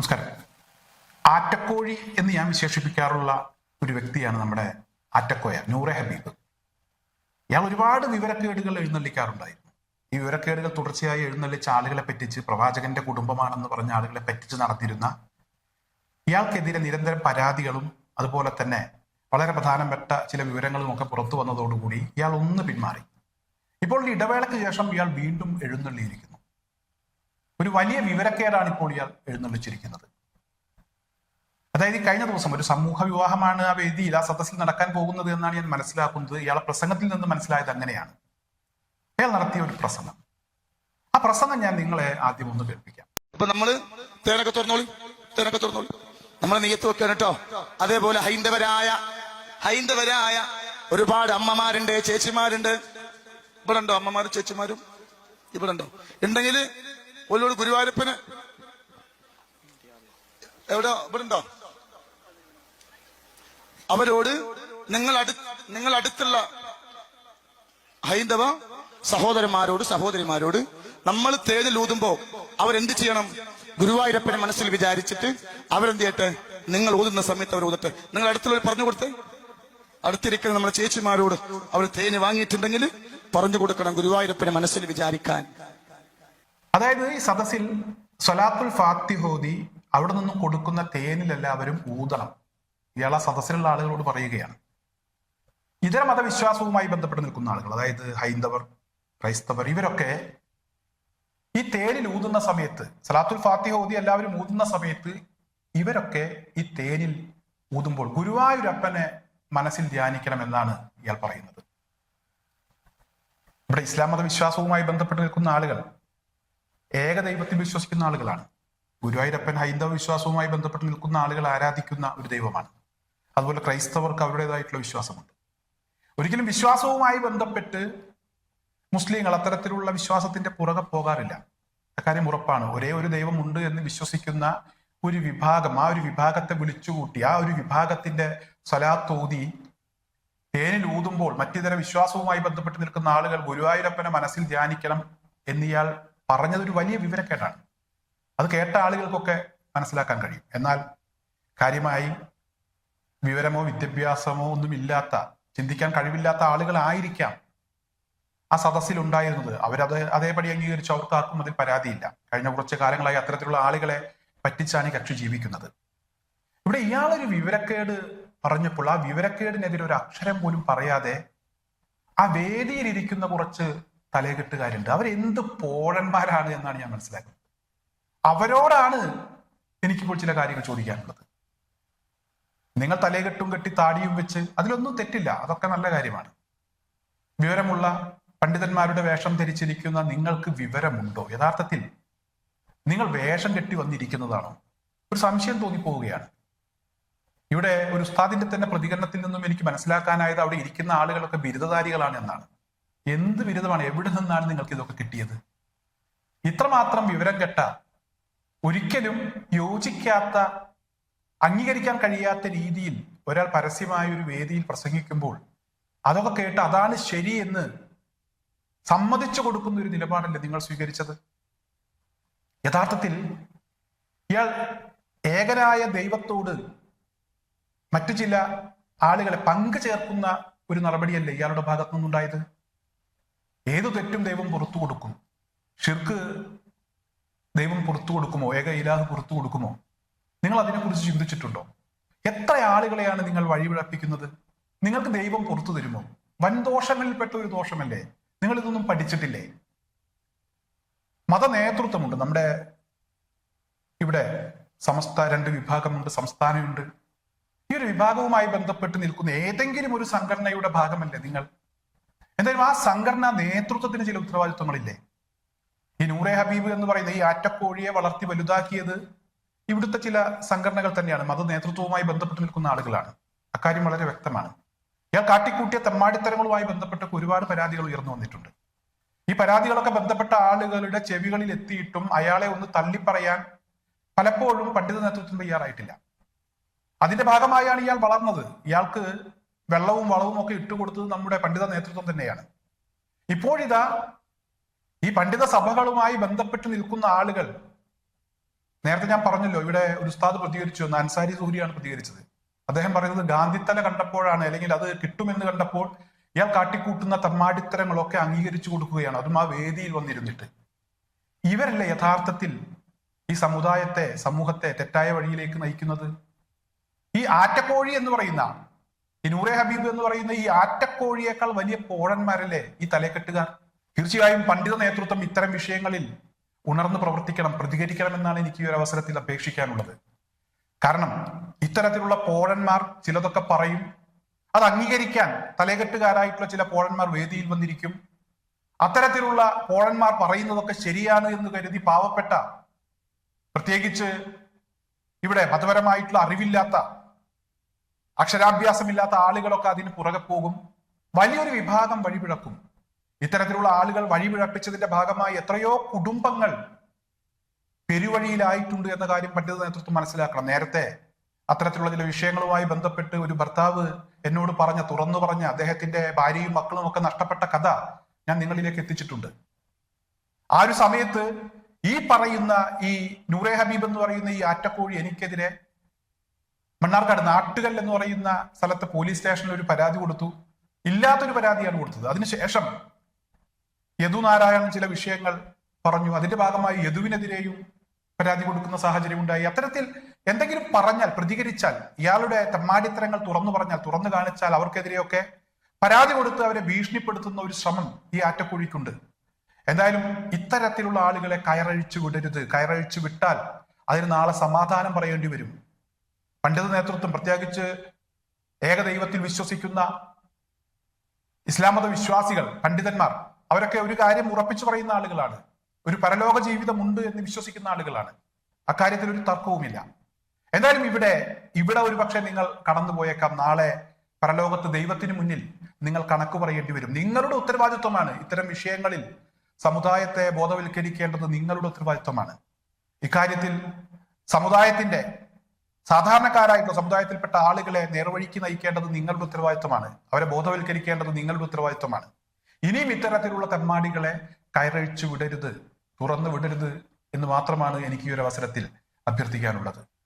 നമസ്കാരം. ആറ്റക്കോഴി എന്ന് ഞാൻ വിശേഷിപ്പിക്കാറുള്ള ഒരു വ്യക്തിയാണ് നമ്മുടെ ആറ്റക്കോയ നൂറെ ഹബീബ്. ഇയാൾ ഒരുപാട് വിവരക്കേടുകൾ എഴുന്നള്ളിക്കാറുണ്ടായിരുന്നു. ഈ വിവരക്കേടുകൾ തുടർച്ചയായി എഴുന്നള്ളിച്ച ആളുകളെ പറ്റിച്ച് പ്രവാചകന്റെ കുടുംബമാണെന്ന് പറഞ്ഞ ആളുകളെ പറ്റിച്ച് നടത്തിയിരുന്ന ഇയാൾക്കെതിരെ നിരന്തരം പരാതികളും അതുപോലെ തന്നെ വളരെ പ്രധാനപ്പെട്ട ചില വിവരങ്ങളും ഒക്കെ പുറത്തു വന്നതോടുകൂടി ഇയാൾ ഒന്ന് പിന്മാറി. ഇപ്പോൾ ഇടവേളയ്ക്ക് ശേഷം ഇയാൾ വീണ്ടും എഴുന്നള്ളിയിരിക്കുന്നു. ഒരു വലിയ വിവരക്കേടാണ് ഇപ്പോൾ ഇയാൾ എഴുന്നള്ളിച്ചിരിക്കുന്നത്. അതായത് കഴിഞ്ഞ ദിവസം ഒരു സമൂഹ വിവാഹമാണ് ആ വേദിയിൽ ആ സദസ്സിൽ നടക്കാൻ പോകുന്നത് എന്നാണ് ഞാൻ മനസ്സിലാക്കുന്നത്. ഇയാളെ പ്രസംഗത്തിൽ നിന്ന് മനസ്സിലായത് അങ്ങനെയാണ്. അയാൾ നടത്തിയ ഒരു പ്രസംഗം. ആ പ്രസംഗം ഞാൻ നിങ്ങളെ ആദ്യം ഒന്ന് കേൾപ്പിക്കാം. അപ്പൊ നമ്മൾ തേനൊക്കെ തുറന്നോളി തേനൊക്കെ തുറന്നോളി. നമ്മളെ നെയ്യത്ത് വെക്കാൻ കേട്ടോ അതേപോലെ ഹൈന്ദവരായ ഹൈന്ദവരായ ഒരുപാട് അമ്മമാരുണ്ട് ചേച്ചിമാരുണ്ട്. ഇവിടെ ഉണ്ടോ അമ്മമാരും ചേച്ചിമാരും? ഇവിടെ ഉണ്ടോ ഉണ്ടെങ്കിൽ ഒരോട് ഗുരുവായൂരപ്പന്. എവിടെ? ഇവിടെ ഉണ്ടോ? അവരോട് നിങ്ങൾ അടു നിങ്ങൾ അടുത്തുള്ള ഹൈന്ദവ സഹോദരന്മാരോട് സഹോദരിമാരോട് നമ്മൾ ഊതുമ്പോ അവരെന്ത് ചെയ്യണം? ഗുരുവായൂരപ്പനെ മനസ്സിൽ വിചാരിച്ചിട്ട് അവരെന്ത് ചെയ്യട്ടെ? നിങ്ങൾ ഊതുന്ന സമയത്ത് അവർ ഊതട്ടെ. നിങ്ങൾ അടുത്തുള്ളവർ പറഞ്ഞു കൊടുത്തേ. അടുത്തിരിക്കുന്ന നമ്മുടെ ചേച്ചിമാരോട് അവർ തേന് വാങ്ങിയിട്ടുണ്ടെങ്കിൽ പറഞ്ഞു കൊടുക്കണം ഗുരുവായൂരപ്പനെ മനസ്സിൽ വിചാരിക്കാൻ. അതായത് ഈ സദസ്സിൽ സലാത്തുൽ ഫാത്തിഹോദി അവിടെ നിന്നും കൊടുക്കുന്ന തേനിൽ എല്ലാവരും ഊതണം. ഇയാൾ ആ സദസ്സിലുള്ള ആളുകളോട് പറയുകയാണ്. ഇതര മതവിശ്വാസവുമായി ബന്ധപ്പെട്ട് നിൽക്കുന്ന ആളുകൾ അതായത് ഹൈന്ദവർ ക്രൈസ്തവർ ഇവരൊക്കെ ഈ തേനിൽ ഊതുന്ന സമയത്ത് സലാത്തുൽ ഫാത്തിഹ ഓതി എല്ലാവരും ഊതുന്ന സമയത്ത് ഇവരൊക്കെ ഈ തേനിൽ ഊതുമ്പോൾ ഗുരുവായൂരപ്പനെ മനസ്സിൽ ധ്യാനിക്കണം എന്നാണ് ഇയാൾ പറയുന്നത്. ഇവിടെ ഇസ്ലാം മതവിശ്വാസവുമായി ബന്ധപ്പെട്ട് നിൽക്കുന്ന ആളുകൾ ഏകദൈവത്തിൽ വിശ്വസിക്കുന്ന ആളുകളാണ്. ഗുരുവായൂരപ്പൻ ഹൈന്ദവ വിശ്വാസവുമായി ബന്ധപ്പെട്ട് നിൽക്കുന്ന ആളുകൾ ആരാധിക്കുന്ന ഒരു ദൈവമാണ്. അതുപോലെ ക്രൈസ്തവർക്ക് അവരുടേതായിട്ടുള്ള വിശ്വാസമുണ്ട്. ഒരിക്കലും വിശ്വാസവുമായി ബന്ധപ്പെട്ട് മുസ്ലിങ്ങൾ അത്തരത്തിലുള്ള വിശ്വാസത്തിന്റെ പുറകെ പോകാറില്ല. അക്കാര്യം ഉറപ്പാണ്. ഒരേ ഒരു ദൈവമുണ്ട് എന്ന് വിശ്വസിക്കുന്ന ഒരു വിഭാഗം ആ ഒരു വിഭാഗത്തെ വിളിച്ചുകൂട്ടി ആ ഒരു വിഭാഗത്തിന്റെ സ്വലാത്തോതി തേനിൽ ഊതുമ്പോൾ മറ്റിതര വിശ്വാസവുമായി ബന്ധപ്പെട്ട് നിൽക്കുന്ന ആളുകൾ ഗുരുവായൂരപ്പനെ മനസ്സിൽ ധ്യാനിക്കണം എന്നിയാൾ പറഞ്ഞതൊരു വലിയ വിവരക്കേട്ടാണ് അത് കേട്ട ആളുകൾക്കൊക്കെ മനസ്സിലാക്കാൻ കഴിയും. എന്നാൽ കാര്യമായി വിവരമോ വിദ്യാഭ്യാസമോ ഒന്നുമില്ലാത്ത ചിന്തിക്കാൻ കഴിവില്ലാത്ത ആളുകളായിരിക്കാം ആ സദസ്സിൽ ഉണ്ടായിരുന്നത് അവരത് അതേപടി അംഗീകരിച്ചു. അവർക്ക് ആർക്കും അതിൽ പരാതിയില്ല. കഴിഞ്ഞ കുറച്ച് കാലങ്ങളായി അത്തരത്തിലുള്ള ആളുകളെ പറ്റിച്ചാണ് ഈ കക്ഷി ജീവിക്കുന്നത്. ഇവിടെ ഇയാളൊരു വിവരക്കേട് പറഞ്ഞപ്പോൾ ആ വിവരക്കേടിനെതിരെ ഒരു അക്ഷരം പോലും പറയാതെ ആ വേദിയിലിരിക്കുന്ന കുറച്ച് തലകെട്ടുകാരുണ്ട് അവരെന്ത് പോഴന്മാരാണ് എന്നാണ് ഞാൻ മനസ്സിലാക്കുന്നത്. അവരോടാണ് എനിക്കിപ്പോൾ ചില കാര്യങ്ങൾ ചോദിക്കാനുള്ളത്. നിങ്ങൾ തലകെട്ടും കെട്ടി താടിയും വെച്ച് അതിലൊന്നും തെറ്റില്ല. അതൊക്കെ നല്ല കാര്യമാണ്. വിവരമുള്ള പണ്ഡിതന്മാരുടെ വേഷം ധരിച്ചിരിക്കുന്ന നിങ്ങൾക്ക് വിവരമുണ്ടോ? യഥാർത്ഥത്തിൽ നിങ്ങൾ വേഷം കെട്ടി വന്നിരിക്കുന്നതാണോ? ഒരു സംശയം തോന്നിപ്പോവുകയാണ്. ഇവിടെ ഒരു ഉസ്താദിന്റെ തന്നെ പ്രതികരണത്തിൽ നിന്നും എനിക്ക് മനസ്സിലാക്കാനായത് അവിടെ ഇരിക്കുന്ന ആളുകളൊക്കെ ബിരുദധാരികളാണ് എന്നാണ് എന്ത് ബിരുദമാണ് എവിടെ നിന്നാണ് നിങ്ങൾക്ക് ഇതൊക്കെ കിട്ടിയത്? ഇത്രമാത്രം വിവരം കെട്ട ഒരിക്കലും യോജിക്കാത്ത അംഗീകരിക്കാൻ കഴിയാത്ത രീതിയിൽ ഒരാൾ പരസ്യമായ ഒരു വേദിയിൽ പ്രസംഗിക്കുമ്പോൾ അതൊക്കെ കേട്ട് അതാണ് ശരി എന്ന് സമ്മതിച്ചു കൊടുക്കുന്ന ഒരു നിലപാടല്ലേ നിങ്ങൾ സ്വീകരിച്ചത്? യഥാർത്ഥത്തിൽ ഇയാൾ ഏകനായ ദൈവത്തോട് മറ്റു ചില ആളുകളെ പങ്കു ചേർക്കുന്ന ഒരു നടപടിയല്ലേ ഇയാളുടെ ഭാഗത്തു നിന്നുണ്ടായത് ഏതു തെറ്റും ദൈവം പുറത്തു കൊടുക്കും. ഷിർക്ക് ദൈവം പുറത്തു കൊടുക്കുമോ? ഏക ഇലാഹ് പുറത്തു കൊടുക്കുമോ? നിങ്ങൾ അതിനെക്കുറിച്ച് ചിന്തിച്ചിട്ടുണ്ടോ? എത്ര ആളുകളെയാണ് നിങ്ങൾ വഴിപിഴപ്പിക്കുന്നത്? നിങ്ങൾക്ക് ദൈവം പുറത്തു തരുമോ? വൻദോഷങ്ങളിൽപ്പെട്ട ഒരു ദോഷമല്ലേ? നിങ്ങൾ ഇതൊന്നും പഠിച്ചിട്ടില്ലേ? മത നേതൃത്വമുണ്ട് നമ്മുടെ ഇവിടെ സമസ്ത രണ്ട് വിഭാഗമുണ്ട് സംസ്ഥാനമുണ്ട്. ഈ ഒരു വിഭാഗവുമായി ബന്ധപ്പെട്ട് നിൽക്കുന്ന ഏതെങ്കിലും ഒരു സംഘടനയുടെ ഭാഗമല്ലേ നിങ്ങൾ? എന്തായാലും ആ സംഘടന നേതൃത്വത്തിന് ചില ഉത്തരവാദിത്വങ്ങളില്ലേ? ഈ നൂറെ ഹബീബ് എന്ന് പറയുന്ന ഈ ആറ്റക്കോഴിയെ വളർത്തി വലുതാക്കിയത് ഇവിടുത്തെ ചില സംഘടനകൾ തന്നെയാണ്. മത നേതൃത്വവുമായി ബന്ധപ്പെട്ട് നിൽക്കുന്ന ആളുകളാണ്. അക്കാര്യം വളരെ വ്യക്തമാണ്. ഇയാൾ കാട്ടിക്കൂട്ടിയ തെമ്മാടിത്തരങ്ങളുമായി ബന്ധപ്പെട്ട ഒരുപാട് പരാതികൾ ഉയർന്നു വന്നിട്ടുണ്ട്. ഈ പരാതികളൊക്കെ ബന്ധപ്പെട്ട ആളുകളുടെ ചെവികളിൽ എത്തിയിട്ടും അയാളെ ഒന്ന് തള്ളിപ്പറയാൻ പലപ്പോഴും പണ്ഡിത നേതൃത്വം തയ്യാറായിട്ടില്ല. അതിന്റെ ഭാഗമായാണ് ഇയാൾ വളർന്നത്. ഇയാൾക്ക് വെള്ളവും വളവും ഒക്കെ ഇട്ടുകൊടുത്തത് നമ്മുടെ പണ്ഡിത നേതൃത്വം തന്നെയാണ്. ഇപ്പോഴിതാ ഈ പണ്ഡിത സഭകളുമായി ബന്ധപ്പെട്ട് നിൽക്കുന്ന ആളുകൾ നേരത്തെ ഞാൻ പറഞ്ഞല്ലോ ഇവിടെ ഒരു ഉസ്താദ് പ്രതികരിച്ചു എന്ന് അൻസാരി സൂരിയാണ് പ്രതികരിച്ചത്. അദ്ദേഹം പറയുന്നത് ഗാന്ധിത്തല കണ്ടപ്പോഴാണ് അല്ലെങ്കിൽ അത് കിട്ടുമെന്ന് കണ്ടപ്പോൾ ഇയാൾ കാട്ടിക്കൂട്ടുന്ന തമ്മാടിത്തരങ്ങളൊക്കെ അംഗീകരിച്ചു കൊടുക്കുകയാണ്. അതും ആ വേദിയിൽ വന്നിരുന്നിട്ട്. ഇവരല്ലേ യഥാർത്ഥത്തിൽ ഈ സമുദായത്തെ സമൂഹത്തെ തെറ്റായ വഴിയിലേക്ക് നയിക്കുന്നത്? ഈ ആറ്റക്കോഴി എന്ന് പറയുന്ന നൂറെ ഹബീബ് എന്ന് പറയുന്ന ഈ ആറ്റക്കോഴിയേക്കാൾ വലിയ പോഴന്മാരല്ലേ ഈ തലക്കെട്ടുകാർ തീർച്ചയായും പണ്ഡിത നേതൃത്വം ഇത്തരം വിഷയങ്ങളിൽ ഉണർന്ന് പ്രവർത്തിക്കണം പ്രതികരിക്കണം എന്നാണ് എനിക്ക് ഈ ഒരു അവസരത്തിൽ അപേക്ഷിക്കാനുള്ളത്. കാരണം ഇത്തരത്തിലുള്ള പോഴന്മാർ ചിലതൊക്കെ പറയും. അത് അംഗീകരിക്കാൻ തലകെട്ടുകാരായിട്ടുള്ള ചില പോഴന്മാർ വേദിയിൽ വന്നിരിക്കും. അത്തരത്തിലുള്ള പോഴന്മാർ പറയുന്നതൊക്കെ ശരിയാണ് എന്ന് കരുതി പാവപ്പെട്ട പ്രത്യേകിച്ച് ഇവിടെ മതപരമായിട്ടുള്ള അറിവില്ലാത്ത അക്ഷരാഭ്യാസമില്ലാത്ത ആളുകളൊക്കെ അതിന് പുറകെ പോകും. വലിയൊരു വിഭാഗം വഴിപിഴക്കും. ഇത്തരത്തിലുള്ള ആളുകൾ വഴിപിഴപ്പിച്ചതിന്റെ ഭാഗമായി എത്രയോ കുടുംബങ്ങൾ പെരുവഴിയിലായിട്ടുണ്ട് എന്ന കാര്യം പറ്റിയത് നേതൃത്വം മനസ്സിലാക്കണം. നേരത്തെ അത്തരത്തിലുള്ള ചില വിഷയങ്ങളുമായി ബന്ധപ്പെട്ട് ഒരു ഭർത്താവ് എന്നോട് പറഞ്ഞ തുറന്നു പറഞ്ഞ അദ്ദേഹത്തിന്റെ ഭാര്യയും മക്കളും ഒക്കെ നഷ്ടപ്പെട്ട കഥ ഞാൻ നിങ്ങളിലേക്ക് എത്തിച്ചിട്ടുണ്ട്. ആ ഒരു സമയത്ത് ഈ പറയുന്ന ഈ നൂറെ ഹബീബ് എന്ന് പറയുന്ന ഈ ആറ്റക്കോഴി എനിക്കെതിരെ മണ്ണാർക്കാട് നാട്ടുകൽ എന്ന് പറയുന്ന സ്ഥലത്ത് പോലീസ് സ്റ്റേഷനിൽ ഒരു പരാതി കൊടുത്തു. ഇല്ലാത്തൊരു പരാതിയാണ് കൊടുത്തത്. അതിനുശേഷം യദുനാരായണൻ ചില വിഷയങ്ങൾ പറഞ്ഞു. അതിന്റെ ഭാഗമായി യദുവിനെതിരെയും പരാതി കൊടുക്കുന്ന സാഹചര്യം ഉണ്ടായി. അത്തരത്തിൽ എന്തെങ്കിലും പറഞ്ഞാൽ പ്രതികരിച്ചാൽ ഇയാളുടെ തമ്മാടിത്തരങ്ങൾ തുറന്നു പറഞ്ഞാൽ തുറന്നു കാണിച്ചാൽ അവർക്കെതിരെയൊക്കെ പരാതി കൊടുത്ത് അവരെ ഭീഷണിപ്പെടുത്തുന്ന ഒരു ശ്രമം ഈ ആറ്റക്കുഴിക്കുണ്ട്. എന്തായാലും ഇത്തരത്തിലുള്ള ആളുകളെ കയറഴിച്ചു വിടരുത്. കയറഴിച്ചു വിട്ടാൽ അതിന് നാളെ സമാധാനം പറയേണ്ടി വരും. പണ്ഡിത നേതൃത്വം പ്രത്യേകിച്ച് ഏകദൈവത്തിൽ വിശ്വസിക്കുന്ന ഇസ്ലാമത വിശ്വാസികൾ പണ്ഡിതന്മാർ അവരൊക്കെ ഒരു കാര്യം ഉറപ്പിച്ചു പറയുന്ന ആളുകളാണ്. ഒരു പരലോക ജീവിതമുണ്ട് എന്ന് വിശ്വസിക്കുന്ന ആളുകളാണ്. അക്കാര്യത്തിൽ ഒരു തർക്കവുമില്ല. എന്തായാലും ഇവിടെ ഇവിടെ ഒരു പക്ഷേ നിങ്ങൾ കടന്നുപോയേക്കാം. നാളെ പരലോകത്ത് ദൈവത്തിന് മുന്നിൽ നിങ്ങൾ കണക്ക് പറയേണ്ടി വരും. നിങ്ങളുടെ ഉത്തരവാദിത്വമാണ് ഇത്തരം വിഷയങ്ങളിൽ സമുദായത്തെ ബോധവൽക്കരിക്കേണ്ടത് നിങ്ങളുടെ ഉത്തരവാദിത്വമാണ്. ഇക്കാര്യത്തിൽ സമുദായത്തിന്റെ സാധാരണക്കാരായിട്ടുള്ള സമുദായത്തിൽപ്പെട്ട ആളുകളെ നേർവഴിക്ക് നയിക്കേണ്ടത് നിങ്ങളുടെ ഉത്തരവാദിത്വമാണ്. അവരെ ബോധവൽക്കരിക്കേണ്ടത് നിങ്ങളുടെ ഉത്തരവാദിത്വമാണ്. ഇനിയും ഇത്തരത്തിലുള്ള തെമ്മാടികളെ കയറഴിച്ചു വിടരുത് തുറന്നു വിടരുത് എന്ന് മാത്രമാണ് എനിക്ക് ഈ ഒരു അവസരത്തിൽ അഭ്യർത്ഥിക്കാനുള്ളത്.